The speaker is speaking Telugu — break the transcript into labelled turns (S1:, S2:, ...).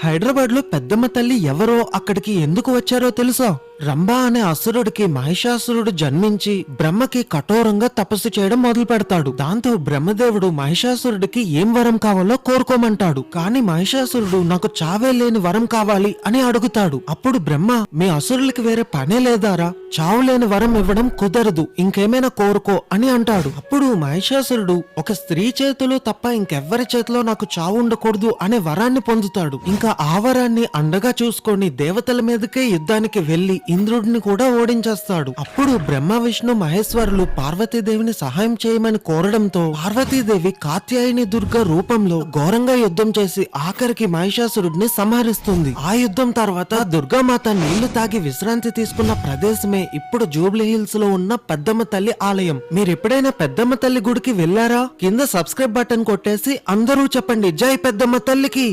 S1: హైదరాబాద్లో పెద్దమ్మ తల్లి ఎవరో అక్కడికి ఎందుకు వచ్చారో తెలుసా? రంభ అనే అసురుడికి మహిషాసురుడు జన్మించి బ్రహ్మకి కఠోరంగా తపస్సు చేయడం మొదలు పెడతాడు దాంతో బ్రహ్మదేవుడు మహిషాసురుడికి ఏం వరం కావాలో కోరుకోమంటాడు. కానీ మహిషాసురుడు నాకు చావే లేని వరం కావాలి అని అడుగుతాడు. అప్పుడు బ్రహ్మ మీ అసురులకి వేరే పనే లేదారా? చావు లేని వరం ఇవ్వడం కుదరదు. ఇంకేమైనా కోరుకో అని అంటాడు. అప్పుడు మహిషాసురుడు ఒక స్త్రీ చేతిలో తప్ప ఇంకెవ్వరి చేతిలో నాకు చావు ఉండకూడదు అనే వరాన్ని పొందుతాడు. ఇంకా ఆ వరాన్ని అండగా చూసుకొని దేవతల మీదకే యుద్ధానికి వెళ్ళి ఇంద్రుడిని కూడా ఓడించేస్తాడు. అప్పుడు బ్రహ్మ విష్ణు మహేశ్వరులు పార్వతీదేవిని సహాయం చేయమని కోరడంతో పార్వతీదేవి కాత్యాయని దుర్గ రూపంలో ఘోరంగా యుద్ధం చేసి ఆఖరికి మహిషాసురుడిని సంహరిస్తుంది. ఆ యుద్ధం తర్వాత దుర్గామాత నీళ్ళు తాగి విశ్రాంతి తీసుకున్న ప్రదేశమే ఇప్పుడు జూబ్లీ హిల్స్లో ఉన్న పెద్దమ్మ తల్లి ఆలయం. మీరు ఎప్పుడైనా పెద్దమ్మ తల్లి గుడికి వెళ్ళారా కింద సబ్స్క్రైబ్ బటన్ కొట్టేసి అందరూ చెప్పండి. జై పెద్దమ్మ తల్లికి!